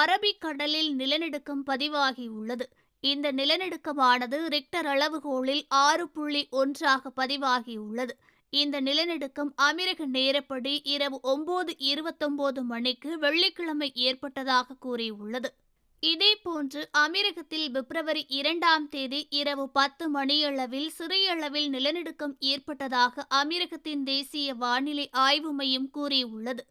அரபிக்கடலில் நிலநடுக்கம் பதிவாகியுள்ளது. இந்த நிலநடுக்கமானது ரிக்டர் அளவுகோலில் ஆறு புள்ளி ஒன்றாக பதிவாகியுள்ளது. இந்த நிலநடுக்கம் அமெரிக்க நேரப்படி இரவு ஒன்பது இருபத்தொன்பது மணிக்கு வெள்ளிக்கிழமை ஏற்பட்டதாக கூறியுள்ளது. இதேபோன்று அமீரகத்தில் பிப்ரவரி இரண்டாம் தேதி இரவு பத்து மணியளவில் சிறிய அளவில் நிலநடுக்கம் ஏற்பட்டதாக அமீரகத்தின் தேசிய வானிலை ஆய்வு மையம் கூறியுள்ளது.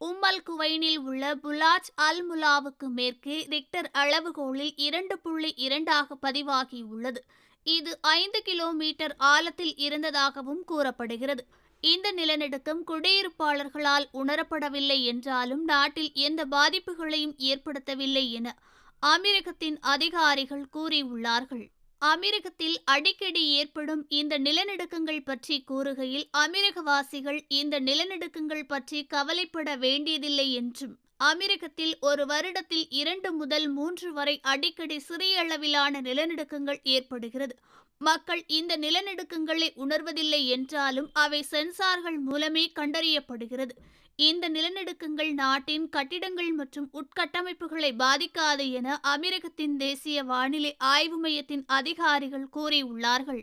உம்மல் குவைனில் உள்ள புலாஜ் அல் முலாவுக்கு மேற்கே ரிக்டர் அளவுகோலில் இரண்டு புள்ளி இரண்டாக பதிவாகியுள்ளது. இது ஐந்து கிலோமீட்டர் ஆழத்தில் இருந்ததாகவும் கூறப்படுகிறது. இந்த நிலநடுக்கம் குடியிருப்பாளர்களால் உணரப்படவில்லை என்றாலும் நாட்டில் எந்த பாதிப்புகளையும் ஏற்படுத்தவில்லை என அமெரிக்கத்தின் அதிகாரிகள் கூறியுள்ளார்கள். அமெரிக்கத்தில் அடிக்கடி ஏற்படும் இந்த நிலநடுக்கங்கள் பற்றி கூறுகையில் அமெரிக்கவாசிகள் இந்த நிலநடுக்கங்கள் பற்றி கவலைப்பட வேண்டியதில்லை என்றும் அமெரிக்கத்தில் ஒரு வருடத்தில் இரண்டு முதல் மூன்று வரை அடிக்கடி சிறிய அளவிலான நிலநடுக்கங்கள் ஏற்படுகிறது. மக்கள் இந்த நிலநடுக்கங்களை உணர்வதில்லை என்றாலும் அவை சென்சார்கள் மூலமே கண்டறியப்படுகிறது. இந்த நிலநடுக்கங்கள் நாட்டின் கட்டிடங்கள் மற்றும் உட்கட்டமைப்புகளை பாதிக்காது என அமெரிக்கத்தின் தேசிய வானிலை ஆய்வு மையத்தின் அதிகாரிகள் கூறியுள்ளார்கள்.